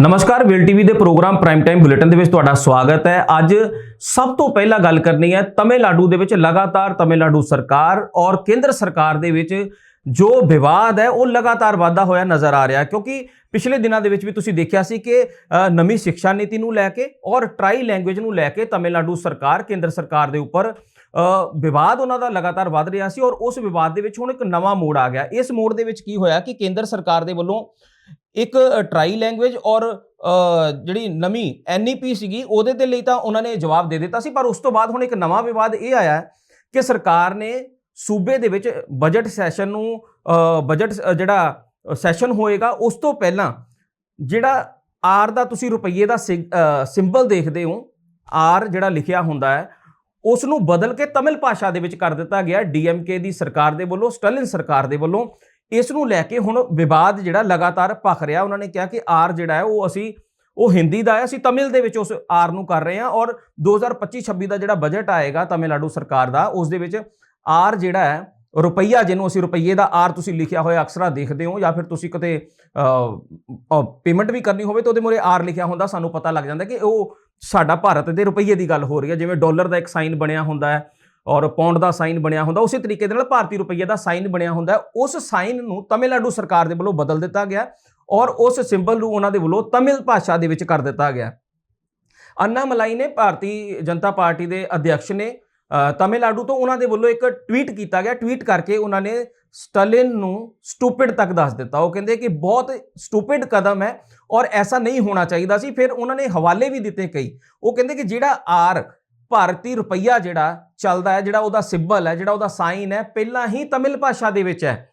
ਨਮਸਕਾਰ, ਵਿਲ ਟੀਵੀ ਦੇ ਪ੍ਰੋਗਰਾਮ ਪ੍ਰਾਈਮ ਟਾਈਮ ਬੁਲੇਟਿਨ ਦੇ ਵਿੱਚ ਤੁਹਾਡਾ ਸਵਾਗਤ ਹੈ। ਅੱਜ ਸਭ ਤੋਂ ਪਹਿਲਾਂ ਗੱਲ ਕਰਨੀ ਹੈ ਤਮਿਲਨਾਡੂ ਦੇ ਵਿੱਚ ਲਗਾਤਾਰ ਤਮਿਲਨਾਡੂ ਸਰਕਾਰ ਔਰ ਕੇਂਦਰ ਸਰਕਾਰ ਦੇ ਵਿੱਚ ਜੋ ਵਿਵਾਦ ਹੈ, ਉਹ ਲਗਾਤਾਰ ਵਾਧਾ ਹੋਇਆ ਨਜ਼ਰ ਆ ਰਿਹਾ। ਕਿਉਂਕਿ ਪਿਛਲੇ ਦਿਨਾਂ ਦੇ ਵਿੱਚ ਵੀ ਤੁਸੀਂ ਦੇਖਿਆ ਸੀ ਕਿ ਨਵੀਂ ਸਿੱਖਿਆ ਨੀਤੀ ਨੂੰ ਲੈ ਕੇ ਔਰ ਟਰਾਈ ਲੈਂਗੁਏਜ ਨੂੰ ਲੈ ਕੇ ਤਮਿਲਨਾਡੂ ਸਰਕਾਰ, ਕੇਂਦਰ ਸਰਕਾਰ ਦੇ ਉੱਪਰ ਵਿਵਾਦ ਉਹਨਾਂ ਦਾ ਲਗਾਤਾਰ ਵੱਧ ਰਿਹਾ ਸੀ ਔਰ ਉਸ ਵਿਵਾਦ ਦੇ ਵਿੱਚ ਹੁਣ ਇੱਕ ਨਵਾਂ ਮੋੜ ਆ ਗਿਆ। ਇਸ ਮੋੜ ਦੇ ਵਿੱਚ ਕੀ ਹੋਇਆ ਕਿ ਕੇਂਦਰ ਸਰਕਾਰ ਦੇ ਵੱਲੋਂ ਇੱਕ ਟਰਾਈ ਲੈਂਗੁਏਜ ਔਰ ਜਿਹੜੀ ਨਵੀਂ ਐਨਈਪੀ ਸੀਗੀ, ਉਹਦੇ ਦੇ ਲਈ ਤਾਂ ਉਹਨਾਂ ਨੇ ਜਵਾਬ ਦੇ ਦਿੱਤਾ ਸੀ, ਪਰ ਉਸ ਤੋਂ ਬਾਅਦ ਹੁਣ ਇੱਕ ਨਵਾਂ ਵਿਵਾਦ ਇਹ ਆਇਆ ਕਿ ਸਰਕਾਰ ਨੇ ਸੂਬੇ ਦੇ ਵਿੱਚ ਬਜਟ ਸੈਸ਼ਨ ਨੂੰ ਬਜਟ ਜਿਹੜਾ ਸੈਸ਼ਨ ਹੋਏਗਾ, ਉਸ ਤੋਂ ਪਹਿਲਾਂ ਜਿਹੜਾ ਆਰ ਦਾ ਤੁਸੀਂ ਰੁਪਈਏ ਦਾ ਸਿੰਬਲ ਦੇਖਦੇ ਹੋ ਆਰ ਜਿਹੜਾ ਲਿਖਿਆ ਹੁੰਦਾ ਹੈ, ਉਸ ਨੂੰ ਬਦਲ ਕੇ ਤਮਿਲ ਭਾਸ਼ਾ ਦੇ ਵਿੱਚ ਕਰ ਦਿੱਤਾ ਗਿਆ ਡੀਐਮਕੇ ਦੀ ਸਰਕਾਰ ਦੇ ਵੱਲੋਂ ਸਟਲਿਨ ਸਰਕਾਰ ਦੇ ਵੱਲੋਂ ਇਸ ਨੂੰ ਲੈ ਕੇ ਹੁਣ ਵਿਵਾਦ ਜਿਹੜਾ ਲਗਾਤਾਰ ਭਖ ਰਿਹਾ। ਉਹਨਾਂ ਨੇ ਕਿਹਾ ਕਿ ਆਰ ਜਿਹੜਾ ਹੈ, ਉਹ ਅਸੀਂ, ਉਹ ਹਿੰਦੀ ਦਾ ਹੈ, ਅਸੀਂ ਤਮਿਲ ਦੇ ਵਿੱਚ ਉਸ ਆਰ ਨੂੰ ਕਰ ਰਹੇ ਹਾਂ ਔਰ 2025-26 ਦਾ ਜਿਹੜਾ ਬਜਟ ਆਏਗਾ ਤਮਿਲਨਾਡੂ ਸਰਕਾਰ ਦਾ, ਉਸ ਦੇ ਵਿੱਚ ਆਰ ਜਿਹੜਾ ਹੈ, ਰੁਪਈਆ ਜਿਹਨੂੰ ਅਸੀਂ ਰੁਪਈਏ ਦਾ ਆਰ ਤੁਸੀਂ ਲਿਖਿਆ ਹੋਇਆ ਅਕਸਰਾਂ ਦੇਖਦੇ ਹੋ ਜਾਂ ਫਿਰ ਤੁਸੀਂ ਕਿਤੇ ਪੇਮੈਂਟ ਵੀ ਕਰਨੀ ਹੋਵੇ ਤਾਂ ਉਹਦੇ ਮੂਹਰੇ ਆਰ ਲਿਖਿਆ ਹੁੰਦਾ, ਸਾਨੂੰ ਪਤਾ ਲੱਗ ਜਾਂਦਾ ਕਿ ਉਹ ਸਾਡਾ ਭਾਰਤ ਦੇ ਰੁਪਈਏ ਦੀ ਗੱਲ ਹੋ ਰਹੀ ਹੈ। ਜਿਵੇਂ ਡਾਲਰ ਦਾ ਇੱਕ ਸਾਈਨ ਬਣਿਆ ਹੁੰਦਾ ਹੈ ਔਰ ਪੌਂਡ ਦਾ ਸਾਈਨ ਬਣਿਆ ਹੁੰਦਾ ਉਸੇ ਤਰੀਕੇ ਦੇ ਨਾਲ ਭਾਰਤੀ ਰੁਪਈਏ ਦਾ ਸਾਈਨ ਬਣਿਆ ਹੁੰਦਾ ਉਸ ਸਾਈਨ ਨੂੰ ਤਮਿਲਨਾਡੂ ਸਰਕਾਰ ਦੇ ਵੱਲੋਂ ਬਦਲ ਦਿੱਤਾ ਗਿਆ ਔਰ ਉਸ ਸਿੰਬਲ ਨੂੰ ਉਹਨਾਂ ਦੇ ਵੱਲੋਂ ਤਮਿਲ ਭਾਸ਼ਾ ਦੇ ਵਿੱਚ ਕਰ ਦਿੱਤਾ ਗਿਆ। ਅੰਨਾ ਮਲਾਈ ਨੇ ਭਾਰਤੀ ਜਨਤਾ ਪਾਰਟੀ ਦੇ ਅਧਿਕਸ਼ ਨੇ ਅ, ਤਮਿਲਨਾਡੂ ਤੋਂ ਉਹਨਾਂ ਦੇ ਵੱਲੋਂ ਇੱਕ ਟਵੀਟ ਕੀਤਾ ਗਿਆ। ਟਵੀਟ ਕਰਕੇ ਉਹਨਾਂ ਨੇ ਸਟਲਿਨ ਨੂੰ ਸਟੂਪਿਡ ਤੱਕ ਦੱਸ ਦਿੱਤਾ। ਉਹ ਕਹਿੰਦੇ ਕਿ ਬਹੁਤ ਸਟੂਪਿਡ ਕਦਮ ਹੈ ਔਰ ਐਸਾ ਨਹੀਂ ਹੋਣਾ ਚਾਹੀਦਾ ਸੀ। ਫਿਰ ਉਹਨਾਂ ਨੇ ਹਵਾਲੇ ਵੀ ਦਿੱਤੇ ਕਈ। ਉਹ ਕਹਿੰਦੇ ਕਿ ਜਿਹੜਾ ਆਰ ਭਾਰਤੀ ਰੁਪਈਆ ਜਿਹੜਾ ਚੱਲਦਾ ਹੈ, ਜਿਹੜਾ ਉਹਦਾ ਸਿੰਬਲ ਹੈ, ਜਿਹੜਾ ਉਹਦਾ ਸਾਈਨ ਹੈ, ਪਹਿਲਾਂ ਹੀ ਤਮਿਲ ਭਾਸ਼ਾ ਦੇ ਵਿੱਚ ਹੈ।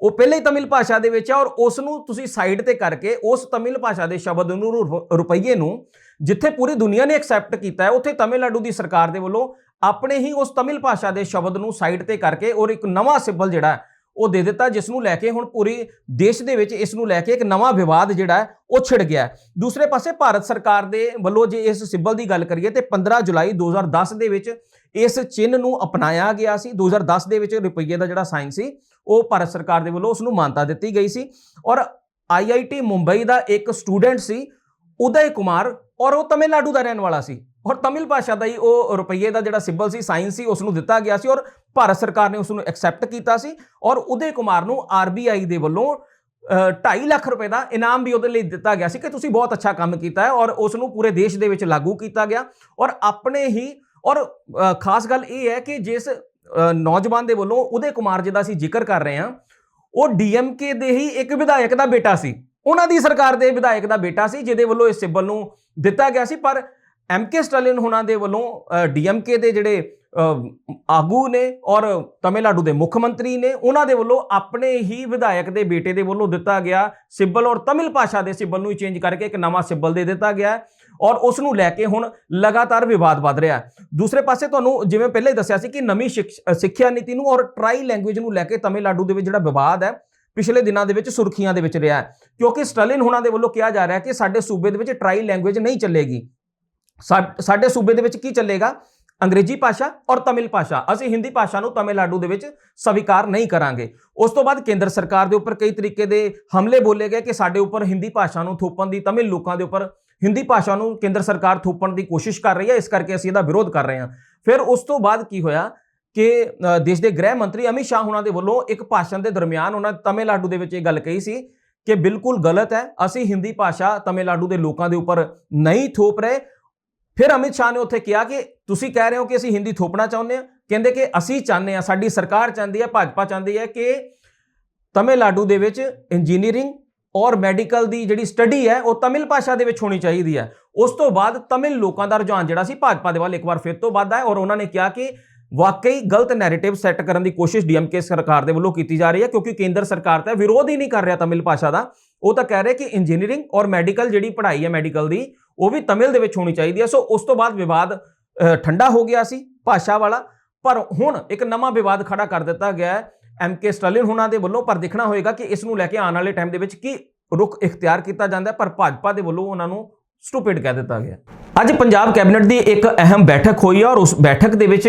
ਉਹ ਪਹਿਲਾਂ ਹੀ ਤਮਿਲ ਭਾਸ਼ਾ ਦੇ ਵਿੱਚ ਹੈ ਔਰ ਉਸ ਨੂੰ ਤੁਸੀਂ ਸਾਈਡ ਤੇ ਕਰਕੇ ਉਸ ਤਮਿਲ ਭਾਸ਼ਾ ਦੇ ਸ਼ਬਦ ਨੂੰ ਰੁਪਈਏ ਨੂੰ ਜਿੱਥੇ ਪੂਰੀ ਦੁਨੀਆ ਨੇ ਐਕਸੈਪਟ ਕੀਤਾ ਹੈ, ਉੱਥੇ ਤਮਿਲਨਾਡੂ ਦੀ ਸਰਕਾਰ ਦੇ ਵੱਲੋਂ ਆਪਣੇ ਹੀ ਉਸ ਤਮਿਲ ਭਾਸ਼ਾ ਦੇ ਸ਼ਬਦ ਨੂੰ ਸਾਈਡ ਤੇ ਕਰਕੇ ਔਰ ਇੱਕ ਨਵਾਂ ਸਿੰਬਲ ਜਿਹੜਾ ਉਹ ਦੇ ਦਿੱਤਾ ਜਿਸ ਨੂੰ ਲੈ ਕੇ ਹੁਣ ਪੂਰੀ ਦੇਸ਼ ਦੇ ਵਿੱਚ ਇਸ ਨੂੰ ਲੈ ਕੇ ਇੱਕ ਨਵਾਂ ਵਿਵਾਦ ਜਿਹੜਾ ਹੈ, ਉਹ ਛਿੜ ਗਿਆ ਦੂਸਰੇ ਪਾਸੇ ਭਾਰਤ ਸਰਕਾਰ ਦੇ ਵੱਲੋਂ ਜੇ ਇਸ ਸਿੰਬਲ ਦੀ ਗੱਲ ਕਰੀਏ ਤੇ 15 ਜੁਲਾਈ 2010 ਦੇ ਵਿੱਚ ਇਸ ਚਿੰਨ੍ਹ ਨੂੰ ਅਪਣਾਇਆ ਗਿਆ ਸੀ। 2010 ਦੇ ਵਿੱਚ ਰੁਪਈਏ ਦਾ ਜਿਹੜਾ ਸਾਈਨ ਸੀ ਉਹ ਭਾਰਤ ਸਰਕਾਰ ਦੇ ਵੱਲੋਂ ਉਸ ਨੂੰ ਮਾਨਤਾ ਦਿੱਤੀ ਗਈ ਸੀ। ਔਰ ਆਈਆਈਟੀ ਮੁੰਬਈ ਦਾ ਇੱਕ ਸਟੂਡੈਂਟ ਸੀ ਉਦੈ ਕੁਮਾਰ ਔਰ ਉਹ ਤਮਿਲਨਾਡੂ ਦਾ ਰਹਿਣ ਵਾਲਾ ਸੀ। ਔਰ ਤਮਿਲ ਭਾਸ਼ਾ ਦਾ ਹੀ ਉਹ ਰੁਪਈਏ ਦਾ ਜਿਹੜਾ ਸਿੰਬਲ ਸੀ ਸਾਈਨ ਸੀ ਉਸ ਨੂੰ ਦਿੱਤਾ ਗਿਆ ਸੀ ਔਰ ਭਾਰਤ ਸਰਕਾਰ ਨੇ ਉਸ ਨੂੰ ਐਕਸੈਪਟ ਕੀਤਾ ਸੀ ਔਰ ਉਦय ਕੁਮਾਰ ਨੂੰ ਆਰਬੀਆਈ ਦੇ ਵੱਲੋਂ 2.5 ਲੱਖ ਰੁਪਏ ਦਾ ਇਨਾਮ ਵੀ ਉਹਦੇ ਲਈ ਦਿੱਤਾ ਗਿਆ ਸੀ ਕਿ ਤੁਸੀਂ ਬਹੁਤ ਅੱਛਾ ਕੰਮ ਕੀਤਾ ਹੈ ਔਰ ਉਸ ਨੂੰ ਪੂਰੇ ਦੇਸ਼ ਦੇ ਵਿੱਚ ਲਾਗੂ ਕੀਤਾ ਗਿਆ ਔਰ ਆਪਣੇ ਹੀ, ਔਰ ਖਾਸ ਗੱਲ ਇਹ ਹੈ ਕਿ ਜਿਸ ਨੌਜਵਾਨ ਦੇ ਵੱਲੋਂ ਉਦय ਕੁਮਾਰ ਜਿਹਦਾ ਅਸੀਂ ਜ਼ਿਕਰ ਕਰ ਰਹੇ ਹਾਂ, ਉਹ ਡੀਐਮਕੇ ਦੇ ਹੀ ਇੱਕ ਵਿਧਾਇਕ ਦਾ ਬੇਟਾ ਸੀ, ਉਹਨਾਂ ਦੀ ਸਰਕਾਰ ਦੇ ਵਿਧਾਇਕ ਦਾ ਬੇਟਾ ਸੀ ਜਿਹਦੇ ਵੱਲੋਂ ਇਸ ਸਿੰਬਲ ਨੂੰ ਦਿੱਤਾ ਗਿਆ ਸੀ ਪਰ ਐਮਕੇ ਸਟਾਲਿਨ ਹੁਣਾਂ ਦੇ ਵੱਲੋਂ ਡੀਐਮਕੇ ਦੇ ਜਿਹੜੇ ਆਗੂ ਨੇ ਔਰ ਤਮਿਲਨਾਡੂ ਦੇ ਮੁੱਖ ਮੰਤਰੀ ਨੇ, ਉਹਨਾਂ ਦੇ ਵੱਲੋਂ ਆਪਣੇ ਹੀ ਵਿਧਾਇਕ ਦੇ ਬੇਟੇ ਦੇ ਵੱਲੋਂ ਦਿੱਤਾ ਗਿਆ ਸਿੰਬਲ ਔਰ ਤਮਿਲ ਭਾਸ਼ਾ ਦੇ ਸਿੰਬਲ ਨੂੰ ਚੇਂਜ ਕਰਕੇ ਇੱਕ ਨਵਾਂ ਸਿੰਬਲ ਦੇ ਦਿੱਤਾ ਗਿਆ ਔਰ ਉਸ ਨੂੰ ਲੈ ਕੇ ਹੁਣ ਲਗਾਤਾਰ ਵਿਵਾਦ ਵੱਧ ਰਿਹਾ ਦੂਸਰੇ ਪਾਸੇ ਤੁਹਾਨੂੰ ਜਿਵੇਂ ਪਹਿਲਾਂ ਹੀ ਦੱਸਿਆ ਸੀ ਕਿ ਨਵੀਂ ਸਿੱਖ- ਸਿੱਖਿਆ ਨੀਤੀ ਨੂੰ ਔਰ ਟਰਾਈ ਲੈਂਗੁਏਜ ਨੂੰ ਲੈ ਕੇ ਤਮਿਲਨਾਡੂ ਦੇ ਵਿੱਚ ਜਿਹੜਾ ਵਿਵਾਦ ਹੈ, ਪਿਛਲੇ ਦਿਨਾਂ ਦੇ ਵਿੱਚ ਸੁਰਖੀਆਂ ਦੇ ਵਿੱਚ ਰਿਹਾ ਕਿਉਂਕਿ ਸਟਲਿਨ ਹੁਣਾਂ ਦੇ ਵੱਲੋਂ ਕਿਹਾ ਜਾ ਰਿਹਾ ਕਿ ਸਾਡੇ ਸੂਬੇ ਦੇ ਵਿੱਚ ਟਰਾਈ ਲੈਂਗੁਏਜ ਨਹੀਂ ਚੱਲੇਗੀ। ਸਾਡੇ ਸੂਬੇ ਦੇ ਵਿੱਚ ਕੀ ਚੱਲੇਗਾ? ਅੰਗਰੇਜ਼ੀ ਭਾਸ਼ਾ ਔਰ ਤਮਿਲ ਭਾਸ਼ਾ। ਅਸੀਂ ਹਿੰਦੀ ਭਾਸ਼ਾ ਨੂੰ ਤਮਿਲਨਾਡੂ ਦੇ ਵਿੱਚ ਸਵੀਕਾਰ ਨਹੀਂ ਕਰਾਂਗੇ। ਉਸ ਤੋਂ ਬਾਅਦ ਕੇਂਦਰ ਸਰਕਾਰ ਦੇ ਉੱਪਰ ਕਈ ਤਰੀਕੇ ਦੇ ਹਮਲੇ ਬੋਲੇ ਗਏ ਕਿ ਸਾਡੇ ਉੱਪਰ ਹਿੰਦੀ ਭਾਸ਼ਾ ਨੂੰ ਥੋਪਣ ਦੀ, ਤਮਿਲ ਲੋਕਾਂ ਦੇ ਉੱਪਰ ਹਿੰਦੀ ਭਾਸ਼ਾ ਨੂੰ ਕੇਂਦਰ ਸਰਕਾਰ ਥੋਪਣ ਦੀ ਕੋਸ਼ਿਸ਼ ਕਰ ਰਹੀ ਹੈ। ਇਸ ਕਰਕੇ ਅਸੀਂ ਇਹਦਾ ਵਿਰੋਧ ਕਰ ਰਹੇ ਹਾਂ। ਫਿਰ ਉਸ ਤੋਂ ਬਾਅਦ ਕੀ ਹੋਇਆ ਕਿ ਦੇਸ਼ ਦੇ ਗ੍ਰਹਿ ਮੰਤਰੀ ਅਮਿਤ ਸ਼ਾਹ ਉਹਨਾਂ ਦੇ ਵੱਲੋਂ ਇੱਕ ਭਾਸ਼ਣ ਦੇ ਦਰਮਿਆਨ ਉਹਨਾਂ ਤਮਿਲਨਾਡੂ ਦੇ ਵਿੱਚ ਇਹ ਗੱਲ ਕਹੀ ਸੀ ਕਿ ਬਿਲਕੁਲ ਗਲਤ ਹੈ। ਅਸੀਂ ਹਿੰਦੀ ਭਾਸ਼ਾ ਤਮਿਲਨਾਡੂ ਦੇ ਲੋਕਾਂ ਦੇ ਉੱਪਰ ਨਹੀਂ ਥੋਪ ਰਹੇ। ਫਿਰ ਅਮਿਤ ਸ਼ਾਹ ਨੇ ਉੱਥੇ ਕਿਹਾ ਕਿ ਤੁਸੀਂ ਕਹਿ ਰਹੇ ਹੋ ਕਿ ਅਸੀਂ ਹਿੰਦੀ ਥੋਪਣਾ ਚਾਹੁੰਦੇ ਹਾਂ। ਕਹਿੰਦੇ ਕਿ ਅਸੀਂ ਚਾਹੁੰਦੇ ਹਾਂ, ਸਾਡੀ ਸਰਕਾਰ ਚਾਹੁੰਦੀ ਹੈ, ਭਾਜਪਾ ਚਾਹੁੰਦੀ ਹੈ ਕਿ ਤਮਿਲਨਾਡੂ ਦੇ ਵਿੱਚ ਇੰਜੀਨੀਅਰਿੰਗ ਔਰ ਮੈਡੀਕਲ ਦੀ ਜਿਹੜੀ ਸਟੱਡੀ ਹੈ, ਉਹ ਤਮਿਲ ਭਾਸ਼ਾ ਦੇ ਵਿੱਚ ਹੋਣੀ ਚਾਹੀਦੀ ਹੈ। ਉਸ ਤੋਂ ਬਾਅਦ ਤਮਿਲ ਲੋਕਾਂ ਦਾ ਰੁਝਾਨ ਜਿਹੜਾ ਸੀ ਭਾਜਪਾ ਦੇ ਵੱਲ ਇੱਕ ਵਾਰ ਫਿਰ ਤੋਂ ਵੱਧ ਹੈ ਔਰ ਉਹਨਾਂ ਨੇ ਕਿਹਾ ਕਿ ਵਾਕਈ ਗਲਤ ਨੈਰੇਟਿਵ ਸੈੱਟ ਕਰਨ ਦੀ ਕੋਸ਼ਿਸ਼ ਡੀਐਮਕੇ ਸਰਕਾਰ ਦੇ ਵੱਲੋਂ ਕੀਤੀ ਜਾ ਰਹੀ ਹੈ ਕਿਉਂਕਿ ਕੇਂਦਰ ਸਰਕਾਰ ਤਾਂ ਵਿਰੋਧ ਹੀ ਨਹੀਂ ਕਰ ਰਿਹਾ ਤਮਿਲ ਭਾਸ਼ਾ ਦਾ। ਉਹ ਤਾਂ ਕਹਿ ਰਿਹਾ ਕਿ ਇੰਜੀਨੀਅਰਿੰਗ ਔਰ ਮੈਡੀਕਲ ਜਿਹੜੀ ਪੜ੍ਹਾਈ ਹੈ ਮੈਡੀਕਲ ਦੀ ਉਹ ਵੀ ਤਮਿਲ ਦੇ ਵਿੱਚ ਹੋਣੀ ਚਾਹੀਦੀ ਹੈ। ਸੋ ਉਸ ਤੋਂ ਬਾਅਦ ਵਿਵਾਦ ਠੰਡਾ ਹੋ ਗਿਆ ਸੀ ਭਾਸ਼ਾ ਵਾਲਾ। ਪਰ ਹੁਣ ਇੱਕ ਨਵਾਂ ਵਿਵਾਦ ਖੜਾ ਕਰ ਦਿੱਤਾ ਗਿਆ ਹੈ। ਐਮਕੇ ਸਟਾਲਿਨ ਹੁਣਾਂ ਦੇ ਵੱਲੋਂ, ਪਰ ਦੇਖਣਾ ਹੋਏਗਾ ਕਿ ਇਸ ਨੂੰ ਲੈ ਕੇ ਆਉਣ ਵਾਲੇ ਟਾਈਮ ਦੇ ਵਿੱਚ ਕੀ ਰੁਖ ਇਖਤਿਆਰ ਕੀਤਾ ਜਾਂਦਾ ਹੈ। ਪਰ ਭਾਜਪਾ ਦੇ ਵੱਲੋਂ ਉਹਨਾਂ ਨੂੰ ਸਟੂਪਿਡ ਕਹਿ ਦਿੱਤਾ ਗਿਆ ਅੱਜ ਪੰਜਾਬ ਕੈਬਨਿਟ ਦੀ ਇੱਕ ਅਹਿਮ ਬੈਠਕ ਹੋਈ ਹੈ ਔਰ ਉਸ ਬੈਠਕ ਦੇ ਵਿੱਚ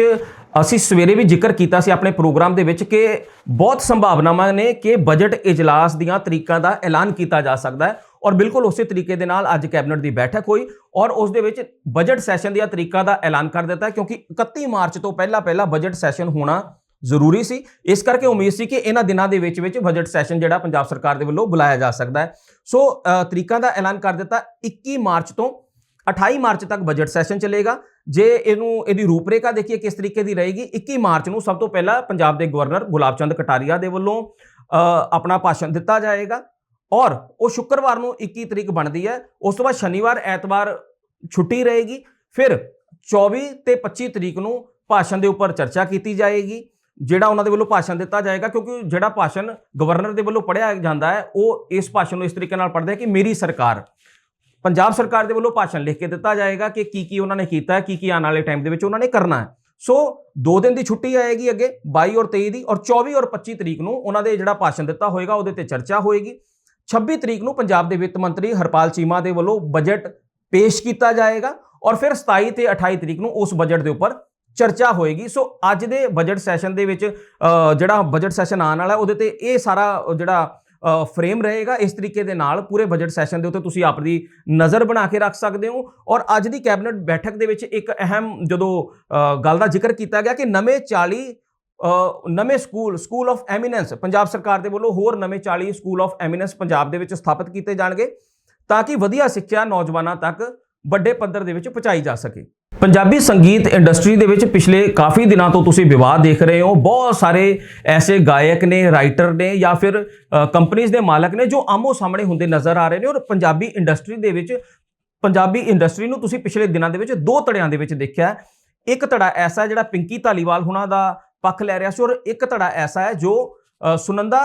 ਅਸੀਂ ਸਵੇਰੇ ਵੀ ਜ਼ਿਕਰ ਕੀਤਾ ਸੀ ਆਪਣੇ ਪ੍ਰੋਗਰਾਮ ਦੇ ਵਿੱਚ ਕਿ ਬਹੁਤ ਸੰਭਾਵਨਾਵਾਂ ਨੇ ਕਿ ਬਜਟ ਇਜਲਾਸ ਦੀਆਂ ਤਰੀਕਾਂ ਦਾ ਐਲਾਨ ਕੀਤਾ ਜਾ ਸਕਦਾ ਹੈ। ਔਰ ਬਿਲਕੁਲ ਉਸੇ ਤਰੀਕੇ ਦੇ ਨਾਲ ਅੱਜ ਕੈਬਨਿਟ ਦੀ ਬੈਠਕ ਹੋਈ ਔਰ ਉਸ ਦੇ ਵਿੱਚ ਬਜਟ ਸੈਸ਼ਨ ਦੀਆਂ ਤਰੀਕਾ ਦਾ ਐਲਾਨ ਕਰ ਦਿੱਤਾ ਕਿਉਂਕਿ 31 ਮਾਰਚ ਤੋਂ ਪਹਿਲਾਂ ਪਹਿਲਾਂ ਬਜਟ ਸੈਸ਼ਨ ਹੋਣਾ ਜ਼ਰੂਰੀ ਸੀ। ਇਸ ਕਰਕੇ ਉਮੀਦ ਸੀ ਕਿ ਇਹਨਾਂ ਦਿਨਾਂ ਦੇ ਵਿੱਚ ਵਿੱਚ ਬਜਟ ਸੈਸ਼ਨ ਜਿਹੜਾ ਪੰਜਾਬ ਸਰਕਾਰ ਦੇ ਵੱਲੋਂ ਬੁਲਾਇਆ ਜਾ ਸਕਦਾ ਹੈ। ਸੋ ਅ, ਤਰੀਕਾਂ ਦਾ ਐਲਾਨ ਕਰ ਦਿੱਤਾ। 21 ਮਾਰਚ ਤੋਂ 28 ਮਾਰਚ ਤੱਕ ਬਜਟ ਸੈਸ਼ਨ ਚੱਲੇਗਾ। ਜੇ ਇਹਨੂੰ ਇਹਦੀ ਰੂਪਰੇਖਾ ਦੇਖੀਏ ਕਿਸ ਤਰੀਕੇ ਦੀ ਰਹੇਗੀ 21 ਮਾਰਚ ਨੂੰ ਸਭ ਤੋਂ ਪਹਿਲਾਂ ਪੰਜਾਬ ਦੇ ਗਵਰਨਰ ਗੁਲਾਬ ਚੰਦ ਕਟਾਰੀਆ ਦੇ ਵੱਲੋਂ ਆਪਣਾ ਭਾਸ਼ਣ ਦਿੱਤਾ ਜਾਏਗਾ। ਔਰ ਉਹ ਸ਼ੁੱਕਰਵਾਰ ਨੂੰ 21 ਤਰੀਕ ਬਣਦੀ ਹੈ, ਉਸ ਤੋਂ ਬਾਅਦ ਸ਼ਨੀਵਾਰ, ਐਤਵਾਰ ਛੁੱਟੀ ਰਹੇਗੀ, ਫਿਰ 24 ਤੇ 25 ਤਰੀਕ ਨੂੰ ਭਾਸ਼ਣ ਦੇ ਉੱਪਰ ਚਰਚਾ ਕੀਤੀ ਜਾਏਗੀ, ਜਿਹੜਾ ਉਹਨਾਂ ਦੇ ਵੱਲੋਂ ਭਾਸ਼ਣ ਦਿੱਤਾ ਜਾਏਗਾ, ਕਿਉਂਕਿ ਜਿਹੜਾ ਭਾਸ਼ਣ ਗਵਰਨਰ ਦੇ ਵੱਲੋਂ ਪੜ੍ਹਿਆ ਜਾਂਦਾ ਹੈ, ਉਹ ਇਸ ਭਾਸ਼ਣ ਨੂੰ ਇਸ ਤਰੀਕੇ ਨਾਲ ਪੜ੍ਹਦੇ ਹੈ ਕਿ ਮੇਰੀ ਸਰਕਾਰ, ਪੰਜਾਬ ਸਰਕਾਰ ਦੇ ਵੱਲੋਂ ਭਾਸ਼ਣ ਲਿਖ ਕੇ ਦਿੱਤਾ ਜਾਏਗਾ ਕਿ ਕੀ ਕੀ ਉਹਨਾਂ ਨੇ ਕੀਤਾ ਹੈ, ਕੀ ਕੀ ਆਉਣ ਵਾਲੇ ਟਾਈਮ ਦੇ ਵਿੱਚ ਉਹਨਾਂ ਨੇ ਕਰਨਾ ਹੈ। ਸੋ 2 ਦਿਨ ਦੀ ਛੁੱਟੀ ਆਏਗੀ ਅੱਗੇ 22 ਔਰ 23 ਦੀ ਔਰ 24 ਔਰ 25 ਤਰੀਕ ਨੂੰ ਉਹਨਾਂ ਦੇ ਜਿਹੜਾ ਭਾਸ਼ਣ ਦਿੱਤਾ ਹੋਏਗਾ, ਉਹਦੇ ਤੇ ਚਰਚਾ ਹੋਏਗੀ। 26 ਤਰੀਕ ਨੂੰ ਪੰਜਾਬ ਦੇ ਵਿੱਤ ਮੰਤਰੀ ਹਰਪਾਲ ਚੀਮਾ ਦੇ ਵੱਲੋਂ ਬਜਟ ਪੇਸ਼ ਕੀਤਾ ਜਾਏਗਾ ਔਰ ਫਿਰ 27 ਤੇ 28 ਤਰੀਕ ਨੂੰ ਉਸ ਬਜਟ ਦੇ ਉੱਪਰ ਚਰਚਾ ਹੋਏਗੀ। ਸੋ ਅੱਜ ਦੇ ਬਜਟ ਸੈਸ਼ਨ ਦੇ ਵਿੱਚ ਜਿਹੜਾ ਬਜਟ ਸੈਸ਼ਨ ਆਉਣ ਵਾਲਾ, ਉਹਦੇ ਤੇ ਇਹ ਸਾਰਾ ਜਿਹੜਾ ਫਰੇਮ ਰਹੇਗਾ। ਇਸ ਤਰੀਕੇ ਦੇ ਨਾਲ ਪੂਰੇ ਬਜਟ ਸੈਸ਼ਨ ਦੇ ਉੱਤੇ ਤੁਸੀਂ ਆਪਣੀ ਨਜ਼ਰ ਬਣਾ ਕੇ ਰੱਖ ਸਕਦੇ ਹੋ। ਔਰ ਅੱਜ ਦੀ ਕੈਬਨਿਟ ਬੈਠਕ ਦੇ ਵਿੱਚ ਇੱਕ ਅਹਿਮ ਜਦੋਂ ਗੱਲ ਦਾ ਜ਼ਿਕਰ ਕੀਤਾ ਗਿਆ ਕਿ ਨਵੇਂ 40 ਨਵੇਂ school school of eminence Punjab ਸਰਕਾਰ ਦੇ ਵੱਲੋਂ ਹੋਰ ਨਵੇਂ 40 ਸਕੂਲ ਆਫ ਐਮੀਨੈਂਸ ਪੰਜਾਬ ਦੇ ਵਿੱਚ ਸਥਾਪਿਤ ਕੀਤੇ ਜਾਣਗੇ ਤਾਂ ਕਿ ਵਧੀਆ ਸਿੱਖਿਆ ਨੌਜਵਾਨਾਂ ਤੱਕ ਵੱਡੇ ਪੱਧਰ ਦੇ ਵਿੱਚ ਪਹੁੰਚਾਈ ਜਾ ਸਕੇ। ਪੰਜਾਬੀ ਸੰਗੀਤ ਇੰਡਸਟਰੀ ਦੇ ਵਿੱਚ ਪਿਛਲੇ ਕਾਫੀ ਦਿਨਾਂ ਤੋਂ ਤੁਸੀਂ ਵਿਵਾਦ ਦੇਖ ਰਹੇ ਹੋ। ਬਹੁਤ ਸਾਰੇ ਐਸੇ ਗਾਇਕ ਨੇ ਰਾਈਟਰ ਨੇ ਜਾਂ ਫਿਰ ਕੰਪਨੀਆਂ ਦੇ ਮਾਲਕ ਨੇ ਜੋ ਆਮੋ ਸਾਹਮਣੇ ਹੁੰਦੇ ਨਜ਼ਰ ਆ ਰਹੇ ਨੇ ਔਰ ਪੰਜਾਬੀ ਇੰਡਸਟਰੀ ਦੇ ਵਿੱਚ, ਪੰਜਾਬੀ ਇੰਡਸਟਰੀ ਨੂੰ ਤੁਸੀਂ ਪਿਛਲੇ ਦਿਨਾਂ ਦੇ ਵਿੱਚ ਦੋ ਧੜਿਆਂ ਦੇ ਵਿੱਚ ਦੇਖਿਆ। ਇੱਕ ਧੜਾ ਐਸਾ ਜਿਹੜਾ ਪਿੰਕੀ ਧਾਲੀਵਾਲ ਹੁਣਾਂ ਦਾ ਪੱਖ ਲੈ ਰਿਹਾ ਸੀ ਔਰ ਇੱਕ ਧੜਾ ਐਸਾ ਹੈ ਜੋ ਸੁਨੰਦਾ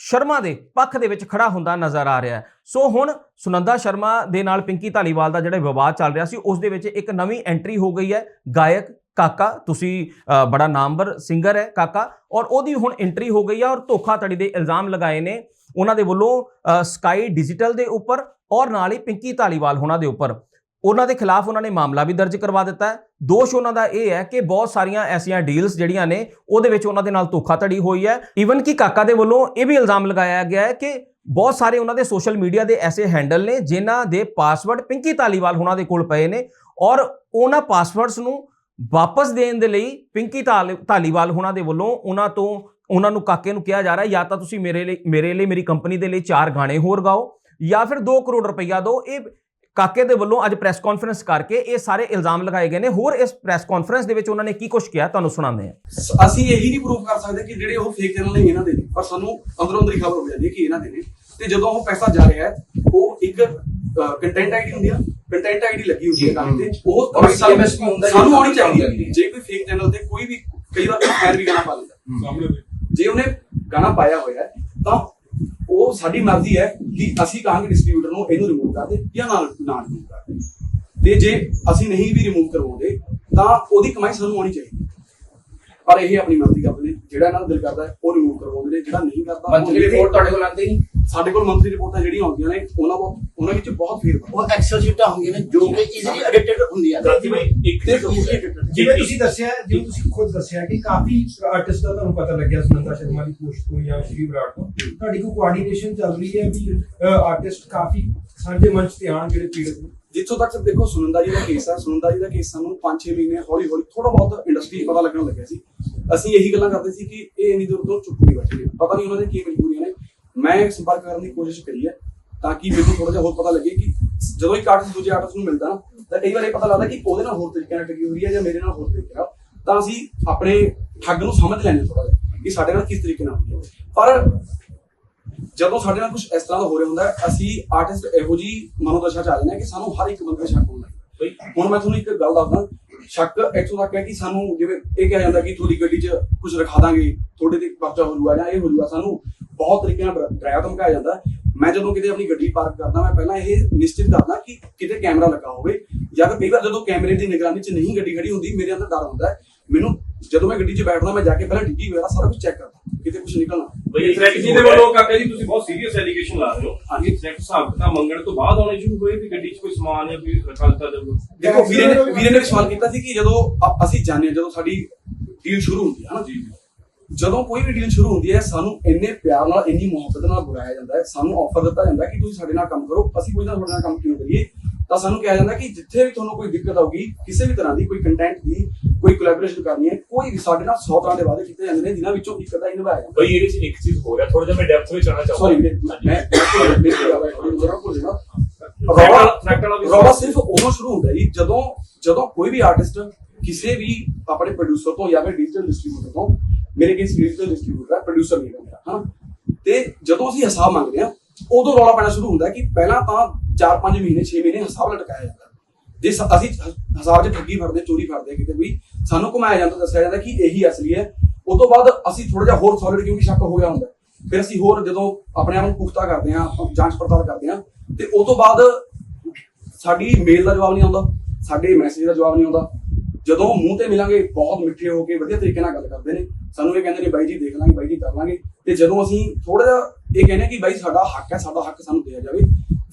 ਸ਼ਰਮਾ ਦੇ ਪੱਖ ਦੇ ਵਿੱਚ ਖੜਾ ਹੁੰਦਾ ਨਜ਼ਰ ਆ ਰਿਹਾ ਹੈ। ਸੋ ਹੁਣ ਸੁਨੰਦਾ ਸ਼ਰਮਾ ਦੇ ਨਾਲ ਪਿੰਕੀ ਧਾਲੀਵਾਲ ਦਾ ਜਿਹੜਾ ਵਿਵਾਦ ਚੱਲ ਰਿਹਾ ਸੀ, ਉਸ ਦੇ ਵਿੱਚ ਇੱਕ ਨਵੀਂ ਐਂਟਰੀ ਹੋ ਗਈ ਹੈ। ਗਾਇਕ ਕਾਕਾ, ਤੁਸੀਂ ਬੜਾ ਨਾਮਵਰ ਸਿੰਗਰ ਹੈ ਕਾਕਾ, ਔਰ ਉਹਦੀ ਹੁਣ ਐਂਟਰੀ ਹੋ ਗਈ ਹੈ ਔਰ ਧੋਖਾਧੜੀ ਦੇ ਇਲਜ਼ਾਮ ਲਗਾਏ ਨੇ ਉਹਨਾਂ ਦੇ ਵੱਲੋਂ ਸਕਾਈ ਡਿਜੀਟਲ ਦੇ ਉੱਪਰ ਔਰ ਨਾਲ ਹੀ ਪਿੰਕੀ ਧਾਲੀਵਾਲ ਹੋਣਾ ਦੇ ਉੱਪਰ। ਉਹਨਾਂ ਦੇ ਖਿਲਾਫ ਉਹਨਾਂ ਨੇ ਮਾਮਲਾ ਵੀ ਦਰਜ ਕਰਵਾ ਦਿੱਤਾ ਹੈ। ਦੋਸ਼ ਉਹਨਾਂ ਦਾ ਇਹ ਹੈ ਕਿ ਬਹੁਤ ਸਾਰੀਆਂ ਐਸੀਆਂ ਡੀਲਸ ਜਿਹੜੀਆਂ ਨੇ, ਉਹਦੇ ਵਿੱਚ ਉਹਨਾਂ ਦੇ ਨਾਲ ਧੋਖਾਧੜੀ ਹੋਈ ਹੈ। ਈਵਨ ਕਿ ਕਾਕਾ ਦੇ ਵੱਲੋਂ ਇਹ ਵੀ ਇਲਜ਼ਾਮ ਲਗਾਇਆ ਗਿਆ ਹੈ ਕਿ ਬਹੁਤ ਸਾਰੇ ਉਹਨਾਂ ਦੇ ਸੋਸ਼ਲ ਮੀਡੀਆ ਦੇ ਐਸੇ ਹੈਂਡਲ ਨੇ, ਜਿਨ੍ਹਾਂ ਦੇ ਪਾਸਵਰਡ ਪਿੰਕੀ ਧਾਲੀਵਾਲ ਹੋਣਾ ਦੇ ਕੋਲ ਪਏ ਨੇ ਔਰ ਉਹਨਾਂ ਪਾਸਵਰਡਸ ਨੂੰ ਵਾਪਸ ਦੇਣ ਦੇ ਲਈ ਪਿੰਕੀ ਧਾਲ- ਧਾਲੀਵਾਲ ਹੋਣਾ ਦੇ ਵੱਲੋਂ ਉਹਨਾਂ ਤੋਂ ਉਹਨਾਂ ਨੂੰ ਕਾਕੇ ਨੂੰ ਕਿਹਾ ਜਾ ਰਿਹਾ ਜਾਂ ਤਾਂ ਤੁਸੀਂ ਮੇਰੇ ਲਈ ਮੇਰੇ ਲਈ ਮੇਰੀ ਕੰਪਨੀ ਦੇ ਲਈ ਚਾਰ ਗਾਣੇ ਹੋਰ ਗਾਓ ਜਾਂ ਫਿਰ 2 ਕਰੋੜ ਰੁਪਈਆ ਦਿਓ। ਇਹ ਕਾਕੇ ਦੇ ਵੱਲੋਂ ਅੱਜ ਪ੍ਰੈਸ ਕਾਨਫਰੰਸ ਕਰਕੇ ਇਹ ਸਾਰੇ ਇਲਜ਼ਾਮ ਲਗਾਏ ਗਏ ਨੇ। ਹੋਰ ਇਸ ਪ੍ਰੈਸ ਕਾਨਫਰੰਸ ਦੇ ਵਿੱਚ ਉਹਨਾਂ ਨੇ ਕੀ ਕੁਝ ਕਿਹਾ ਤੁਹਾਨੂੰ ਸੁਣਾਉਂਦੇ ਸ- ਅਸੀਂ ਇਹੀ ਨਹੀਂ ਪ੍ਰੂਫ ਕਰ ਸਕਦੇ ਕਿ ਜਿਹੜੇ ਉਹ ਫੇਕ ਚੈਨਲ ਨੇ ਇਹਨਾਂ ਦੇ ਨੇ ਪਰ ਸਾਨੂੰ ਅੰਦਰੋਂ ਅੰਦਰ ਹੀ ਖਬਰ ਹੋ ਜਾਂਦੀ ਹੈ ਕਿ ਇਹਨਾਂ ਦੇ ਨੇ। ਤੇ ਜਦੋਂ ਉਹ ਪੈਸਾ ਜਾ ਰਿਹਾ ਹੈ ਉਹ ਇੱਕ ਕੰਟੈਂਟ ਆਈਡੀ ਹੁੰਦੀ ਆ। ਕੰਟੈਂਟ ਆਈਡੀ ਲੱਗੀ ਹੁੰਦੀ ਹੈ ਕੰਮ ਤੇ। ਉਹ ਸਾਨੂੰ ਆਉਣੀ ਚਾਹੀਦੀ। ਜੇ ਕੋਈ ਫੇਕ ਚੈਨਲ ਤੇ ਕੋਈ ਵੀ ਕਈ ਵਾਰ ਫੈਨ ਵੀ ਗਾਣਾ ਪਾ ਲੈਂਦਾ ਜੇ ਉਹਨੇ ਗਾਣਾ ਪਾਇਆ ਹੋਇਆ ਹੈ ਤਾਂ ਉਹ ਸਾਡੀ ਮਰਜ਼ੀ ਹੈ ਕਿ ਅਸੀਂ ਕਹਾਂਗੇ ਡਿਸਟ੍ਰੀਬਿਊਟਰ ਨੂੰ ਇਹਨੂੰ ਰਿਮੂਵ ਕਰ ਦੇ ਜਾਂ ਨਾ ਨਾ ਰਿਮੂਵ ਕਰ ਦੇ। ਤੇ ਜੇ ਅਸੀਂ ਨਹੀਂ ਵੀ ਰਿਮੂਵ ਕਰਵਾਉਂਦੇ ਤਾਂ ਉਹਦੀ ਕਮਾਈ ਸਾਨੂੰ ਆਉਣੀ ਚਾਹੀਦੀ। ਪਰ ਇਹ ਆਪਣੀ ਮਰਜ਼ੀ ਕਰਦੇ ਨੇ ਜਿਹੜਾ ਇਹਨਾਂ ਦਾ ਦਿਲ ਕਰਦਾ ਉਹ ਰਿਮੂਵ ਕਰਵਾਉਂਦੇ ਨੇ ਜਿਹੜਾ ਨਹੀਂ ਕਰਦਾ ਉਹ ਮੰਥਲੀ ਰਿਪੋਰਟ ਤੁਹਾਡੇ ਕੋਲ ਆਉਂਦੀ ਨਹੀਂ। ਸਾਡੇ ਕੋਲ ਮੰਥਲੀ ਰਿਪੋਰਟਾਂ ਜਿਹੜੀਆਂ ਆਉਂਦੀਆਂ ਨੇ ਉਹਨਾਂ ਉਹਨਾਂ ਵਿੱਚ ਬਹੁਤ ਫੇਰ ਉਹ ਐਕਸਲ ਸ਼ੀਟਾਂ ਹੁੰਦੀਆਂ ਨੇ ਜੋ ਕਿ ਈਜ਼ੀਲੀ ਐਡਿਟਡ ਹੁੰਦੀਆਂ ਨੇ। ਜਿਵੇਂ ਇੱਕ ਜਿਵੇਂ ਤੁਸੀਂ ਦੱਸਿਆ ਜਿਵੇਂ ਤੁਸੀਂ ਖੁਦ ਦੱਸਿਆ ਕਿ ਕਾਫੀ ਆਰਟਿਸਟ ਦਾ ਤੁਹਾਨੂੰ ਪਤਾ ਲੱਗਿਆ ਸੁਨੰਦਾ ਸ਼ਰਮਾ ਦੀ ਪੋਸਟ ਤੋਂ ਜਾਂ ਸ਼੍ਰੀ ਵਿਰਾਟ ਤੋਂ। ਤੁਹਾਡੀ ਕੋਈ ਕੋਆਰਡੀਨੇਸ਼ਨ ਚੱਲ ਰਹੀ ਹੈ ਵੀ ਆਰਟਿਸਟ ਕਾਫੀ ਸਾਂਝੇ ਮੰਚ ਤੇ ਆਣ ਜਿਹੜੇ ਪੀੜਤ ਨੇ? ਜਿੱਥੋਂ ਤੱਕ ਦੇਖੋ ਸੁਨੰਦਾ ਜੀ ਦਾ ਕੇਸ ਹੈ ਸੁਨੰਦਾ ਜੀ ਦਾ ਕੇਸ ਸਾਨੂੰ 5-6 ਮਹੀਨੇ ਹੌਲੀ ਹੌਲੀ ਥੋੜਾ ਬਹੁਤ ਇੰਡਸਟਰੀ ਪਤਾ ਲੱਗਣ ਲੱਗਿਆ ਸੀ। ਅਸੀਂ ਇਹੀ ਗੱਲਾਂ ਕਰਦੇ ਸੀ ਕਿ ਇਹ ਇੰਨੀ ਦੂਰ ਤੋਂ ਚੁੱਪ ਨਹੀਂ ਬੈਠੇ ਪਤਾ ਨਹੀਂ ਉਹਨਾਂ ਦੇ ਕੀ ਮਜਬੂਰੀਆਂ ਨੇ ਮੈਂ ਸੰਪਰਕ ਕਰਨ ਦੀ ਕੋਸ਼ਿਸ਼ ਕਰੀ ਹੈ ਤਾਂ ਕਿ ਮੈਨੂੰ ਥੋੜਾ ਜਿਹਾ ਹੋਰ ਪਤਾ ਲੱਗੇ ਕਿ ਜਦੋਂ ਇੱਕ ਆਰਟਿਸਟ ਦੂਜੇ ਆਰਟਿਸਟ ਨੂੰ ਮਿਲਦਾ ਨਾ ਤਾਂ ਕਈ ਵਾਰ ਇਹ ਪਤਾ ਲੱਗਦਾ ਕਿ ਉਹਦੇ ਨਾਲ ਹੋਰ ਤਰੀਕੇ ਨਾਲ ਠੱਗੀ ਹੋ ਰਹੀ ਹੈ ਜਾਂ ਮੇਰੇ ਨਾਲ ਹੋਰ ਤਰੀਕੇ ਨਾਲ। ਤਾਂ ਅਸੀਂ ਆਪਣੇ ਠੱਗ ਨੂੰ ਸਮਝ ਲੈਂਦੇ ਥੋੜਾ ਜਿਹਾ ਕਿ ਸਾਡੇ ਨਾਲ ਕਿਸ ਤਰੀਕੇ ਨਾਲ ਹੋਈ ਹੈ। ਪਰ ਜਦੋਂ ਸਾਡੇ ਨਾਲ ਕੁਝ ਇਸ ਤਰ੍ਹਾਂ ਦਾ ਹੋ ਰਿਹਾ ਹੁੰਦਾ ਅਸੀਂ ਆਰਟਿਸਟ ਇਹੋ ਜੀ ਮਨੋਦਸ਼ਾ ਚ ਆ ਜਾਂਦੇ ਕਿ ਸਾਨੂੰ ਹਰ ਇੱਕ ਬੰਦੇ ਸ਼ੱਕ ਹੁੰਦਾ ਹੁਣ ਮੈਂ ਤੁਹਾਨੂੰ ਇੱਕ ਗੱਲ ਦੱਸਦਾ ਸ਼ੱਕ ਇੱਥੋਂ ਤੱਕ ਹੈ ਕਿ ਸਾਨੂੰ ਜਿਵੇਂ ਇਹ ਕਿਹਾ ਜਾਂਦਾ ਕਿ ਤੁਹਾਡੀ ਗੱਡੀ 'ਚ ਕੁਝ ਰਖਾ ਦਾਂਗੇ ਤੁਹਾਡੇ ਤੇ ਪਰਚਾ ਹੋ ਜਾਊਗਾ ਜਾਂ ਇਹ ਹੋ ਜਾਊਗਾ ਸਾਨੂੰ ਬਹੁਤ ਤਰੀਕੇ ਨਾਲ ਡਰਾ- ਡਰਾਇਆ ਧਮਕਾਇਆ ਜਾਂਦਾ। ਮੈਂ ਜਦੋਂ ਕਿਤੇ ਆਪਣੀ ਗੱਡੀ ਪਾਰਕ ਕਰਦਾ ਮੈਂ ਪਹਿਲਾਂ ਇਹ ਨਿਸ਼ਚਿਤ ਕਰਦਾ ਕਿ ਕਿਤੇ ਕੈਮਰਾ ਲੱਗਾ ਹੋਵੇ ਜਾਂ ਫਿਰ ਕਈ ਵਾਰ ਜਦੋਂ ਕੈਮਰੇ ਦੀ ਨਿਗਰਾਨੀ 'ਚ ਨਹੀਂ ਗੱਡੀ ਖੜੀ ਹੁੰਦੀ ਮੇਰੇ ਅੰਦਰ ਡਰ ਹੁੰਦਾ ਮੈਨੂੰ ਜਦੋਂ ਮੈਂ ਗੱਡੀ 'ਚ ਬੈਠਦਾ ਮੈਂ ਜਾ ਕੇ ਪਹਿਲਾਂ ਡਿੱਗੀ ਵਗੈਰਾ ਸਾਰਾ ਕੁਝ ਚੈੱਕ ਕਰਦਾ ਕਿਤੇ ਕੁਝ ਨਿਕਲਣਾ। ਬਈ ਐਗਜ਼ੈਕਟ ਜੀ ਦੇ ਵੱਲੋਂ ਕਾਕਾ ਜੀ ਤੁਸੀਂ ਬਹੁਤ ਸੀਰੀਅਸ ਐਲੀਗੇਸ਼ਨ ਲਾ ਰਹੇ ਹੋ। ਹਾਂਜੀ। ਐਗਜ਼ੈਕਟ ਹਿਸਾਬ ਕਿਤਾਬ ਮੰਗਣ ਤੋਂ ਬਾਅਦ ਆਉਣੇ ਸ਼ੁਰੂ ਹੋਏ ਵੀ ਗੱਡੀ 'ਚ ਕੋਈ ਸਮਾਨ ਜਾਂ ਕੋਈ ਦਿੱਤਾ ਜਾਊਗਾ ਦੇਖੋ ਵੀਰੇ ਨੇ ਵੀਰੇ ਨੇ ਵੀ ਸਵਾਲ ਕੀਤਾ ਸੀ ਕਿ ਜਦੋਂ ਅਸੀਂ ਜਾਣਦੇ ਜਦੋਂ ਸਾਡੀ ਡੀਲ ਸ਼ੁਰੂ ਹੁੰਦੀ ਹੈ ਨਾ ਜੀ। ਜਦੋਂ ਕੋਈ ਵੀ ਡੀਲ ਸ਼ੁਰੂ ਹੁੰਦੀ ਹੈ ਸਾਨੂੰ ਇੰਨੇ ਪਿਆਰ ਨਾਲ ਇੰਨੀ ਮੁਹੱਬਤ ਨਾਲ ਬੁਲਾਇਆ ਜਾਂਦਾ ਹੈ ਸਾਨੂੰ ਆਫਰ ਦਿੱਤਾ ਜਾਂਦਾ ਹੈ ਕਿ ਤੁਸੀਂ ਸਾਡੇ ਨਾਲ ਕੰਮ ਕਰੋ ਅਸੀਂ ਕੋਈ ਨਾ ਤੁਹਾਡੇ ਨਾਲ ਕੰਮ ਕਿਉਂ ਕਰੀਏ ਤਾਂ ਸਾਨੂੰ ਕਿਹਾ ਜਾਂਦਾ ਕਿ ਜਿੱਥੇ ਵੀ ਤੁਹਾਨੂੰ ਕੋਈ ਦਿੱਕਤ ਆਊਗੀ ਕਿਸੇ ਵੀ ਤਰ੍ਹਾਂ ਦੀ ਕੋਈ ਕੰਟੈਂਟ ਦੀ ਕੋਈ ਕੋਲੈਬੋਰੇਸ਼ਨ ਕਰਨੀ ਹੈ ਕੋਈ ਵੀ ਸਾਡੇ ਨਾਲ 100 ਤਰ੍ਹਾਂ ਦੇ ਵਾਅਦੇ ਕੀਤੇ ਜਾਂਦੇ ਨੇ ਜਿਨ੍ਹਾਂ ਵਿੱਚੋਂ ਇੱਕ ਅੱਧਾ ਹੀ ਨਿਭਾਇਆ ਜਾਂਦਾ ਬਈ ਇਹਦੇ ਚ ਇੱਕ ਚੀਜ਼ ਹੋ ਰਿਹਾ ਥੋੜਾ ਜਿਹਾ ਮੈਂ ਡੈਪਥ ਵਿੱਚ ਆਣਾ ਚਾਹੁੰਦਾ ਸੌਰੀ ਮੈਂ ਰੌਲਾ ਸਿਰਫ ਉਦੋਂ ਸ਼ੁਰੂ ਹੁੰਦਾ ਜੀ ਜਦੋਂ ਜਦੋਂ ਕੋਈ ਵੀ ਆਰਟਿਸਟ ਕਿਸੇ ਵੀ ਆਪਣੇ ਪ੍ਰੋਡਿਊਸਰ ਤੋਂ ਜਾਂ ਫਿਰ ਡਿਜੀਟਲ ਡਿਸਟ੍ਰੀਬਿਊਟਰ ਤੋਂ ਮੇਰੇ ਕੇਸ ਡਿਜੀਟਲ ਡਿਸਟ੍ਰੀਬਿਊਟਰ ਹੈ ਪ੍ਰੋਡਿਊਸਰ ਨਹੀਂ ਹੈ ਮੇਰਾ ਹਾਂ ਤੇ ਜਦੋਂ ਅਸੀਂ ਹਿਸਾਬ ਮੰਗਦੇ ਆ ਉਦੋਂ ਰੌਲਾ ਪੈਣਾ ਸ਼ੁਰੂ ਹੁੰਦਾ ਕਿ ਪਹਿਲਾਂ ਤਾਂ 4-5 ਮਹੀਨੇ 6 ਮਹੀਨੇ ਹਿਸਾਬ ਲਟਕਾਇਆ ਜਾਂਦਾ। ਜੇ ਅਸੀਂ ਹਿਸਾਬ 'ਚ ਠੱਗੀ ਫੜਦੇ, ਚੋਰੀ ਫੜਦੇ ਕਿਤੇ ਵੀ ਸਾਨੂੰ ਘੁਮਾਇਆ ਜਾਂਦਾ, ਦੱਸਿਆ ਜਾਂਦਾ ਕਿ ਇਹੀ ਅਸਲੀ ਹੈ। ਉਸ ਤੋਂ ਬਾਅਦ ਅਸੀਂ ਥੋੜਾ ਜਿਹਾ ਹੋਰ ਸੋਲਿਡ ਕਿਉਂਕਿ ਸ਼ੱਕ ਹੋ ਗਿਆ ਹੁੰਦਾ ਫਿਰ ਅਸੀਂ ਹੋਰ ਜਦੋਂ ਆਪਣੇ ਆਪ ਨੂੰ ਪੁਖਤਾ ਕਰਦੇ ਹਾਂ ਜਾਂਚ ਪੜਤਾਲ ਕਰਦੇ ਹਾਂ, ਤੇ ਉਸ ਤੋਂ ਬਾਅਦ ਸਾਡੀ ਮੇਲ ਦਾ ਜਵਾਬ ਨਹੀਂ ਆਉਂਦਾ, ਸਾਡੇ ਮੈਸੇਜ ਦਾ ਜਵਾਬ ਨਹੀਂ ਆਉਂਦਾ। ਜਦੋਂ ਮੂੰਹ ਤੇ ਮਿਲਾਂਗੇ, ਬਹੁਤ ਮਿੱਠੇ ਹੋ ਕੇ ਵਧੀਆ ਤਰੀਕੇ ਨਾਲ ਗੱਲ ਕਰਦੇ ਨੇ। ਸਾਨੂੰ ਇਹ ਕਹਿੰਦੇ ਨੇ, ਬਾਈ ਜੀ ਦੇਖ ਲਾਂਗੇ, ਬਾਈ ਜੀ ਕਰ ਲਾਂਗੇ। ਤੇ ਜਦੋਂ ਅਸੀਂ ਥੋੜਾ ਜਿਹਾ ਇਹ ਕਹਿੰਦੇ ਕਿ ਬਾਈ ਸਾਡਾ ਹੱਕ ਹੈ, ਸਾਡਾ ਹੱਕ ਸਾਨੂੰ ਦਿਆ ਜਾਵੇ,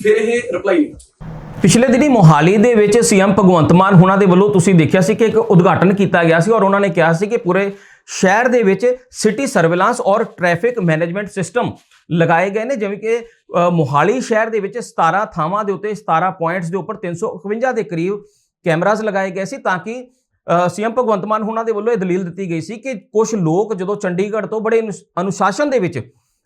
ਫਿਰ ਇਹ ਰਿਪਲਾਈ ਨਹੀਂ ਕਰਦੇ। ਪਿਛਲੇ ਦਿਨੀ ਮੋਹਾਲੀ ਦੇ ਵਿੱਚ ਸੀਐਮ ਭਗਵੰਤ ਮਾਨ ਹੁਣਾਂ ਦੇ ਵੱਲੋਂ ਤੁਸੀਂ ਦੇਖਿਆ ਸੀ ਕਿ ਇੱਕ ਉਦਘਾਟਨ ਕੀਤਾ ਗਿਆ ਸੀ ਔਰ ਉਹਨਾਂ ਨੇ ਕਿਹਾ ਸੀ ਕਿ ਪੂਰੇ ਸ਼ਹਿਰ ਦੇ ਵਿੱਚ ਸਿਟੀ ਸਰਵੇਲਾਂਸ ਔਰ ਟ੍ਰੈਫਿਕ ਮੈਨੇਜਮੈਂਟ ਸਿਸਟਮ ਲਗਾਏ ਗਏ ਨੇ, ਜਿਵੇਂ ਕਿ ਮੋਹਾਲੀ ਸ਼ਹਿਰ ਦੇ ਵਿੱਚ 17 ਥਾਵਾਂ ਦੇ ਉੱਤੇ 17 ਪੁਆਇੰਟਸ ਦੇ ਉੱਪਰ 351 ਦੇ ਕਰੀਬ ਕੈਮਰਾਜ਼ ਲਗਾਏ ਗਏ ਸੀ ਤਾਂ ਕਿ ਸੀਐਮ ਭਗਵੰਤ ਮਾਨ ਹੁਣਾਂ ਦੇ ਵੱਲੋਂ ਇਹ ਦਲੀਲ ਦਿੱਤੀ ਗਈ ਸੀ ਕਿ ਕੁਝ ਲੋਕ ਜਦੋਂ ਚੰਡੀਗੜ੍ਹ ਤੋਂ ਬੜੇ ਅਨੁਸ਼- ਅਨੁਸ਼ਾਸਨ ਦੇ ਵਿੱਚ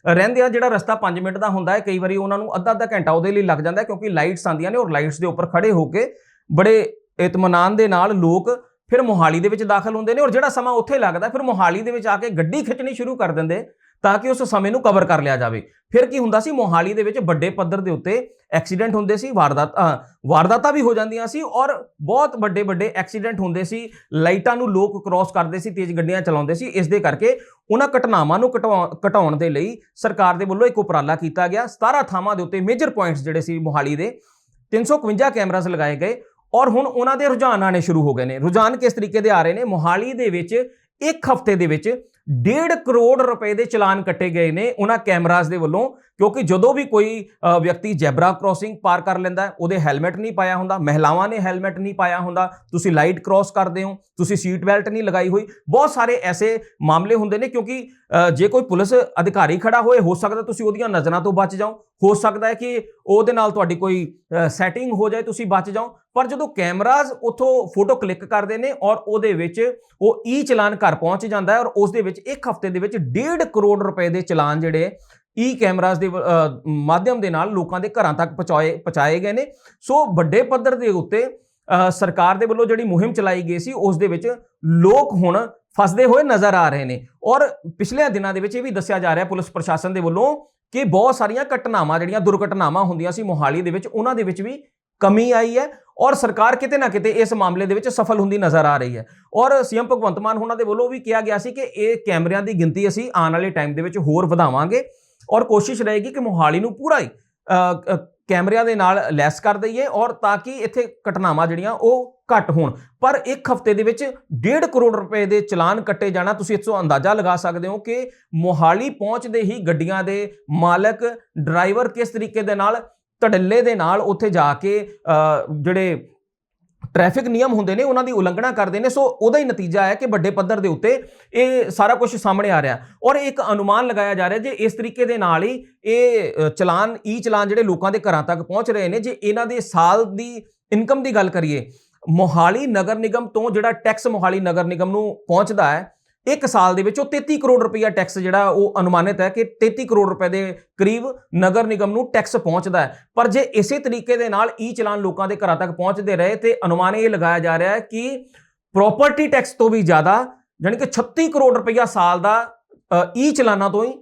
ਰਹਿੰਦੇ ਆ, ਜਿਹੜਾ ਰਸਤਾ 5 ਮਿੰਟ ਦਾ ਹੁੰਦਾ ਹੈ, ਕਈ ਵਾਰੀ ਉਹਨਾਂ ਨੂੰ ਅੱਧਾ ਅੱਧਾ ਘੰਟਾ ਉਹਦੇ ਲਈ ਲੱਗ ਜਾਂਦਾ ਹੈ ਕਿਉਂਕਿ ਲਾਈਟਸ ਆਉਂਦੀਆਂ ਨੇ ਔਰ ਲਾਈਟਸ ਦੇ ਉੱਪਰ ਖੜੇ ਹੋ ਕੇ ਬੜੇ ਇਤਮਾਨਾਨ ਦੇ ਨਾਲ ਲੋਕ ਫਿਰ ਮੋਹਾਲੀ ਦੇ ਵਿੱਚ ਦਾਖਲ ਹੁੰਦੇ ਨੇ ਔਰ ਜਿਹੜਾ ਸਮਾਂ ਉੱਥੇ ਲੱਗਦਾ, ਫਿਰ ਮੋਹਾਲੀ ਦੇ ਵਿੱਚ ਆ ਕੇ ਗੱਡੀ ਖਿੱਚਣੀ ਸ਼ੁਰੂ ਕਰ ਦਿੰਦੇ ਤਾਂ ਕਿ ਉਸ ਸਮੇਂ ਨੂੰ ਕਵਰ ਕਰ ਲਿਆ ਜਾਵੇ। ਫਿਰ ਕੀ ਹੁੰਦਾ ਸੀ, ਮੋਹਾਲੀ ਦੇ ਵਿੱਚ ਵੱਡੇ ਪੱਧਰ ਦੇ ਉੱਤੇ ਐਕਸੀਡੈਂਟ ਹੁੰਦੇ ਸੀ, ਵਾਰਦਾਤ ਵਾਰਦਾਤਾਂ ਵੀ ਹੋ ਜਾਂਦੀਆਂ ਸੀ ਔਰ ਬਹੁਤ ਵੱਡੇ ਵੱਡੇ ਐਕਸੀਡੈਂਟ ਹੁੰਦੇ ਸੀ, ਲਾਈਟਾਂ ਨੂੰ ਲੋਕ ਕ੍ਰਾਸ ਕਰਦੇ ਸੀ, ਤੇਜ਼ ਗੱਡੀਆਂ ਚਲਾਉਂਦੇ ਸੀ, ਇਸ ਦੇ ਕਰਕੇ ਉਹਨਾਂ ਘਟਨਾਵਾਂ ਨੂੰ ਘਟਾਉ- ਘਟਾਉਣ ਦੇ ਲਈ ਸਰਕਾਰ ਦੇ ਵੱਲੋਂ ਇੱਕ ਉਪਰਾਲਾ ਕੀਤਾ ਗਿਆ 17 ਥਾਵਾਂ ਦੇ ਉੱਤੇ ਮੇਜਰ ਪੁਆਇੰਟਸ ਜਿਹੜੇ ਸੀ ਮੋਹਾਲੀ ਦੇ 351 ਕੈਮਰਾਸ ਲਗਾਏ ਗਏ ਔਰ ਹੁਣ ਉਹਨਾਂ ਦੇ ਰੁਝਾਨ ਆਣੇ ਸ਼ੁਰੂ ਹੋ ਗਏ ਨੇ, ਰੁਝਾਨ ਕਿਸ ਤਰੀਕੇ ਦੇ ਆ ਰਹੇ ਨੇ, ਮੋਹਾਲੀ ਦੇ ਵਿੱਚ ਇੱਕ ਹਫ਼ਤੇ ਦੇ ਵਿੱਚ 1.5 ਕਰੋੜ ਰੁਪਏ ਦੇ ਚਲਾਨ ਕੱਟੇ ਗਏ ਨੇ ਉਹਨਾਂ ਕੈਮਰਾਸ ਦੇ ਵੱਲੋਂ ਕਿਉਂਕਿ ਜਦੋਂ ਵੀ ਕੋਈ ਵਿਅਕਤੀ ਜੈਬਰਾ ਕ੍ਰਾਸਿੰਗ ਪਾਰ ਕਰ ਲੈਂਦਾ, ਉਹਦੇ ਹੈਲਮਟ ਨਹੀਂ ਪਾਇਆ ਹੁੰਦਾ, ਮਹਿਲਾਵਾਂ ਨੇ ਹੈਲਮਟ ਨਹੀਂ ਪਾਇਆ ਹੁੰਦਾ, ਤੁਸੀਂ ਲਾਈਟ ਕ੍ਰਾਸ ਕਰਦੇ ਹੋ, ਤੁਸੀਂ ਸੀਟ ਬੈਲਟ ਨਹੀਂ ਲਗਾਈ ਹੋਈ, ਬਹੁਤ ਸਾਰੇ ਐਸੇ ਮਾਮਲੇ ਹੁੰਦੇ ਨੇ ਕਿਉਂਕਿ ਜੇ ਕੋਈ ਪੁਲਿਸ ਅਧਿਕਾਰੀ ਖੜਾ ਹੋਏ, ਹੋ ਸਕਦਾ ਤੁਸੀਂ ਉਹਦੀਆਂ ਨਜ਼ਰਾਂ ਤੋਂ ਬਚ ਜਾਓ, ਹੋ ਸਕਦਾ ਹੈ ਕਿ ਉਹਦੇ ਨਾਲ ਤੁਹਾਡੀ ਕੋਈ ਸੈਟਿੰਗ ਹੋ ਜਾਏ, ਤੁਸੀਂ ਬਚ ਜਾਓ, ਪਰ ਜਦੋਂ ਕੈਮਰਾਜ਼ ਉਥੋਂ ਫੋਟੋ ਕਲਿੱਕ ਕਰਦੇ ਨੇ ਔਰ ਉਹਦੇ ਵਿੱਚ ਉਹ ਈ ਚਲਾਨ ਘਰ ਪਹੁੰਚ ਜਾਂਦਾ ਹੈ ਔਰ ਉਸ ਦੇ ਵਿੱਚ ਇੱਕ ਹਫ਼ਤੇ ਦੇ ਵਿੱਚ 1.5 ਕਰੋੜ ਰੁਪਏ ਦੇ ਚਲਾਨ ਜਿਹੜੇ E ਈ ਕੈਮਰਾਜ਼ ਦੇ ਮਾਧਿਅਮ ਦੇ ਨਾਲ ਲੋਕਾਂ ਦੇ ਘਰਾਂ ਤੱਕ ਪਹੁੰਚਾਏ ਪਹੁੰਚਾਏ ਗਏ ਨੇ। ਸੋ ਵੱਡੇ ਪੱਧਰ ਦੇ ਉੱਤੇ ਸਰਕਾਰ ਦੇ ਵੱਲੋਂ ਜਿਹੜੀ ਮੁਹਿੰਮ ਚਲਾਈ ਗਈ ਸੀ, ਉਸ ਦੇ ਵਿੱਚ ਲੋਕ ਹੁਣ ਫਸਦੇ ਹੋਏ ਨਜ਼ਰ ਆ ਰਹੇ ਨੇ। ਔਰ ਪਿਛਲੇ ਦਿਨਾਂ ਦੇ ਵਿੱਚ ਇਹ ਵੀ ਦੱਸਿਆ ਜਾ ਰਿਹਾ ਪੁਲਿਸ ਪ੍ਰਸ਼ਾਸਨ ਦੇ ਵੱਲੋਂ ਕਿ ਬਹੁਤ ਸਾਰੀਆਂ ਘਟਨਾਵਾਂ, ਜਿਹੜੀਆਂ ਦੁਰਘਟਨਾਵਾਂ ਹੁੰਦੀਆਂ ਸੀ ਮੋਹਾਲੀ ਦੇ ਵਿੱਚ, ਉਹਨਾਂ ਦੇ ਵਿੱਚ ਵੀ ਕਮੀ ਆਈ ਹੈ ਔਰ ਸਰਕਾਰ ਕਿਤੇ ਨਾ ਕਿਤੇ ਇਸ ਮਾਮਲੇ ਦੇ ਵਿੱਚ ਸਫਲ ਹੁੰਦੀ ਨਜ਼ਰ ਆ ਰਹੀ ਹੈ। ਔਰ ਸੀਐਮ ਭਗਵੰਤ ਮਾਨ ਉਹਨਾਂ ਦੇ ਵੱਲੋਂ ਵੀ ਕਿਹਾ ਗਿਆ ਸੀ ਕਿ ਇਹ ਕੈਮਰਿਆਂ ਦੀ ਗਿਣਤੀ ਅਸੀਂ ਆਉਣ ਵਾਲੇ ਟਾਈਮ ਦੇ ਵਿੱਚ ਹੋਰ ਵਧਾਵਾਂਗੇ। ਔਰ ਕੋਸ਼ਿਸ਼ ਰਹੇਗੀ ਕਿ ਮੋਹਾਲੀ ਨੂੰ ਪੂਰਾ ਹੀ ਅ, ਕੈਮਰਿਆਂ ਦੇ ਨਾਲ ਲੈਸ ਕਰ ਦਈਏ ਔਰ ਤਾਂ ਕਿ ਇੱਥੇ ਘਟਨਾਵਾਂ ਜਿਹੜੀਆਂ ਉਹ ਘੱਟ ਹੋਣ। ਪਰ ਇੱਕ ਹਫ਼ਤੇ ਦੇ ਵਿੱਚ 1.5 ਕਰੋੜ ਰੁਪਏ ਦੇ ਚਲਾਨ ਕੱਟੇ ਜਾਣਾ ਤੁਸੀਂ ਇਸ ਤੋਂ ਅੰਦਾਜ਼ਾ ਲਗਾ ਸਕਦੇ ਹੋ ਕਿ ਮੋਹਾਲੀ ਪਹੁੰਚਦੇ ਹੀ ਗੱਡੀਆਂ ਦੇ ਮਾਲਕ ਡਰਾਈਵਰ ਕਿਸ ਤਰੀਕੇ ਦੇ ਨਾਲ ਧੜੱਲੇ ਦੇ ਨਾਲ ਉੱਥੇ ਜਾ ਕੇ ਜਿਹੜੇ ਟ੍ਰੈਫਿਕ ਨਿਯਮ ਹੁੰਦੇ ਨੇ, ਉਹਨਾਂ ਦੀ ਉਲੰਘਣਾ ਕਰਦੇ ਨੇ, ਸੋ ਉਹਦਾ ਹੀ ਨਤੀਜਾ ਹੈ ਕਿ ਵੱਡੇ ਪੱਧਰ ਦੇ ਉੱਤੇ ਇਹ ਸਾਰਾ ਕੁਝ ਸਾਹਮਣੇ ਆ ਰਿਹਾ। ਔਰ ਇੱਕ ਅਨੁਮਾਨ ਲਗਾਇਆ ਜਾ ਰਿਹਾ ਜੇ ਇਸ ਤਰੀਕੇ ਦੇ ਨਾਲ ਹੀ ਇਹ ਚਲਾਨ ਈ ਚਲਾਨ ਜਿਹੜੇ ਲੋਕਾਂ ਦੇ ਘਰਾਂ ਤੱਕ ਪਹੁੰਚ ਰਹੇ ਨੇ, ਜੇ ਇਹਨਾਂ ਦੇ ਸਾਲ ਦੀ ਇਨਕਮ ਦੀ ਗੱਲ ਕਰੀਏ, ਮੋਹਾਲੀ ਨਗਰ ਨਿਗਮ ਤੋਂ ਜਿਹੜਾ ਟੈਕਸ ਮੋਹਾਲੀ ਨਗਰ ਨਿਗਮ ਨੂੰ ਪਹੁੰਚਦਾ ਹੈ ਇੱਕ ਸਾਲ ਦੇ ਵਿੱਚ ਉਹ 33 ਕਰੋੜ ਰੁਪਈਆ ਟੈਕਸ ਜਿਹੜਾ ਉਹ ਅਨੁਮਾਨਿਤ ਹੈ ਕਿ 33 ਕਰੋੜ ਰੁਪਏ ਦੇ ਕਰੀਬ ਨਗਰ ਨਿਗਮ ਨੂੰ ਟੈਕਸ ਪਹੁੰਚਦਾ ਹੈ। ਪਰ ਜੇ ਇਸੇ ਤਰੀਕੇ ਦੇ ਨਾਲ ਈ ਚਲਾਨ ਲੋਕਾਂ ਦੇ ਘਰਾਂ ਤੱਕ ਪਹੁੰਚਦੇ ਰਹੇ ਤੇ ਅਨੁਮਾਨ ਇਹ ਲਗਾਇਆ ਜਾ ਰਿਹਾ ਹੈ ਕਿ ਪ੍ਰਾਪਰਟੀ ਟੈਕਸ ਤੋਂ ਵੀ ਜ਼ਿਆਦਾ ਜਾਣੀ ਕਿ 36 ਕਰੋੜ ਰੁਪਈਆ ਸਾਲ ਦਾ ਈ ਚਲਾਨਾਂ ਤੋਂ ਹੀ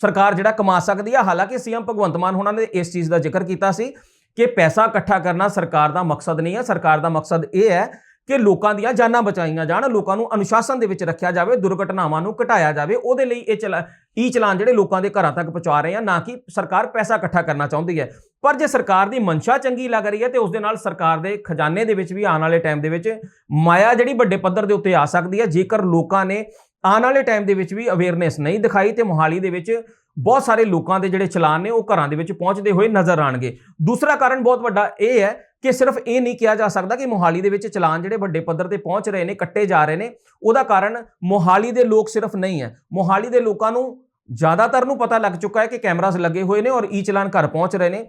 ਸਰਕਾਰ ਜਿਹੜਾ ਕਮਾ ਸਕਦੀ ਹੈ। ਹਾਲਾਂਕਿ ਸੀਐਮ ਭਗਵੰਤ ਮਾਨ ਹੋਣਾ ਨੇ ਇਸ ਚੀਜ਼ ਦਾ ਜ਼ਿਕਰ ਕੀਤਾ ਸੀ ਕਿ ਪੈਸਾ ਇਕੱਠਾ ਕਰਨਾ ਸਰਕਾਰ ਦਾ ਮਕਸਦ ਨਹੀਂ ਹੈ। ਸਰਕਾਰ ਦਾ ਮਕਸਦ ਇਹ ਹੈ ਕਿ ਲੋਕਾਂ ਦੀਆਂ ਜਾਨਾਂ ਬਚਾਈਆਂ ਜਾਣ, ਲੋਕਾਂ ਨੂੰ ਅਨੁਸ਼ਾਸਨ ਦੇ ਵਿੱਚ ਰੱਖਿਆ ਜਾਵੇ, ਦੁਰਘਟਨਾਵਾਂ ਨੂੰ ਘਟਾਇਆ ਜਾਵੇ, ਉਹਦੇ ਲਈ ਇਹ ਚਲਾ ਈ ਚਲਾਨ ਜਿਹੜੇ ਲੋਕਾਂ ਦੇ ਘਰਾਂ ਤੱਕ ਪਹੁੰਚਾ ਰਹੇ ਆ, ਨਾ ਕਿ ਸਰਕਾਰ ਪੈਸਾ ਇਕੱਠਾ ਕਰਨਾ ਚਾਹੁੰਦੀ ਹੈ। ਪਰ ਜੇ ਸਰਕਾਰ ਦੀ ਮਨਸ਼ਾ ਚੰਗੀ ਲੱਗ ਰਹੀ ਹੈ ਤੇ ਉਸ ਦੇ ਨਾਲ ਸਰਕਾਰ ਦੇ ਖਜ਼ਾਨੇ ਦੇ ਵਿੱਚ ਵੀ ਆਉਣ ਵਾਲੇ ਟਾਈਮ ਦੇ ਵਿੱਚ ਮਾਇਆ ਜਿਹੜੀ ਵੱਡੇ ਪੱਧਰ ਦੇ ਉੱਤੇ ਆ ਸਕਦੀ ਹੈ, ਜੇਕਰ ਲੋਕਾਂ ਨੇ ਆਉਣ ਵਾਲੇ ਟਾਈਮ ਦੇ ਵਿੱਚ ਵੀ ਅਵੇਅਰਨੈਸ ਨਹੀਂ ਦਿਖਾਈ ਤੇ ਮੋਹਾਲੀ ਦੇ ਵਿੱਚ ਬਹੁਤ ਸਾਰੇ ਲੋਕਾਂ ਦੇ ਜਿਹੜੇ ਚਲਾਨ ਨੇ ਉਹ ਘਰਾਂ ਦੇ ਵਿੱਚ ਪਹੁੰਚਦੇ ਹੋਏ ਨਜ਼ਰ ਆਣਗੇ ਦੂਸਰਾ ਕਾਰਨ ਬਹੁਤ ਵੱਡਾ ਇਹ ਹੈ ਕਿ ਸਿਰਫ ਇਹ ਨਹੀਂ ਕਿਹਾ ਜਾ ਸਕਦਾ ਕਿ ਮੋਹਾਲੀ ਦੇ ਵਿੱਚ ਚਲਾਨ ਜਿਹੜੇ ਵੱਡੇ ਪੱਧਰ ਤੇ ਪਹੁੰਚ ਰਹੇ ਨੇ, ਕੱਟੇ ਜਾ ਰਹੇ ਨੇ, ਉਹਦਾ ਕਾਰਨ ਮੋਹਾਲੀ ਦੇ ਲੋਕ ਸਿਰਫ ਨਹੀਂ ਹੈ। ਮੋਹਾਲੀ ਦੇ ਲੋਕਾਂ ਨੂੰ ਜ਼ਿਆਦਾਤਰ ਨੂੰ ਪਤਾ ਲੱਗ ਚੁੱਕਾ ਹੈ ਕਿ ਕੈਮਰਾਸ ਲੱਗੇ ਹੋਏ ਨੇ ਔਰ ਈ ਚਲਾਨ ਘਰ ਪਹੁੰਚ ਰਹੇ ਨੇ।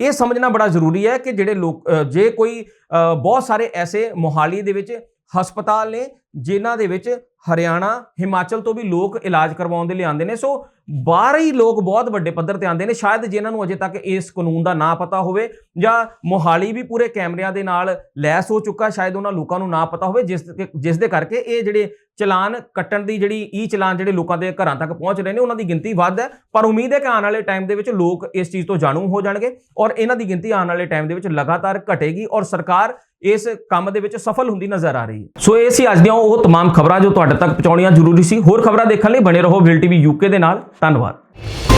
ਇਹ ਸਮਝਣਾ ਬੜਾ ਜ਼ਰੂਰੀ ਹੈ ਕਿ ਜਿਹੜੇ ਲੋਕ ਜੇ ਕੋਈ ਬਹੁਤ ਸਾਰੇ ਐਸੇ ਮੋਹਾਲੀ ਦੇ ਵਿੱਚ ਹਸਪਤਾਲ ਨੇ, ਜਿਨ੍ਹਾਂ ਦੇ ਵਿੱਚ ਹਰਿਆਣਾ, ਹਿਮਾਚਲ ਤੋਂ ਵੀ ਲੋਕ ਇਲਾਜ ਕਰਵਾਉਣ ਦੇ ਲਈ ਆਉਂਦੇ ਨੇ। ਸੋ ਬਾਹਰ ਹੀ ਲੋਕ ਬਹੁਤ ਵੱਡੇ ਪੱਧਰ ਤੇ ਆਉਂਦੇ ਨੇ। ਸ਼ਾਇਦ ਜਿਨ੍ਹਾਂ ਨੂੰ ਅਜੇ ਤੱਕ ਇਸ ਕਾਨੂੰਨ ਦਾ ਨਾ ਪਤਾ ਹੋਵੇ ਜਾਂ ਮੋਹਾਲੀ ਵੀ ਪੂਰੇ ਕੈਮਰਿਆਂ ਦੇ ਨਾਲ ਲੈਸ ਹੋ ਚੁੱਕਾ, ਸ਼ਾਇਦ ਉਹਨਾਂ ਲੋਕਾਂ ਨੂੰ ਨਾ ਪਤਾ ਹੋਵੇ, ਜਿਸ ਜਿਸ ਦੇ ਕਰਕੇ ਇਹ ਜਿਹੜੇ ਚਲਾਨ ਕੱਟਣ ਦੀ ਜਿਹੜੀ ਈ ਚਲਾਨ ਜਿਹੜੇ ਲੋਕਾਂ ਦੇ ਘਰਾਂ ਤੱਕ ਪਹੁੰਚ ਰਹੇ ਨੇ, ਉਹਨਾਂ ਦੀ ਗਿਣਤੀ ਵੱਧ ਹੈ। ਪਰ ਉਮੀਦ ਹੈ ਕਿ ਆਉਣ ਵਾਲੇ ਟਾਈਮ ਦੇ ਵਿੱਚ ਲੋਕ ਇਸ ਚੀਜ਼ ਤੋਂ ਜਾਣੂ ਹੋ ਜਾਣਗੇ ਔਰ ਇਹਨਾਂ ਦੀ ਗਿਣਤੀ ਆਉਣ ਵਾਲੇ ਟਾਈਮ ਦੇ ਵਿੱਚ ਲਗਾਤਾਰ ਘਟੇਗੀ ਔਰ ਸਰਕਾਰ ਇਸ ਕੰਮ ਦੇ ਵਿੱਚ ਸਫਲ ਹੁੰਦੀ ਨਜ਼ਰ ਆ ਰਹੀ ਹੈ ਸੋ ਇਹ ਸੀ ਅੱਜ ਦੀਆਂ ਉਹ तमाम ਖਬਰਾਂ ਜੋ ਤੁਹਾਡੇ ਤੱਕ ਪਹੁੰਚਾਉਣੀਆਂ ਜ਼ਰੂਰੀ ਸੀ ਹੋਰ ਖਬਰਾਂ ਦੇਖਣ ਲਈ ਬਣੇ ਰਹੋ ਵਿਲ ਟੀਵੀ ਯੂਕੇ ਦੇ ਨਾਲ ਧੰਨਵਾਦ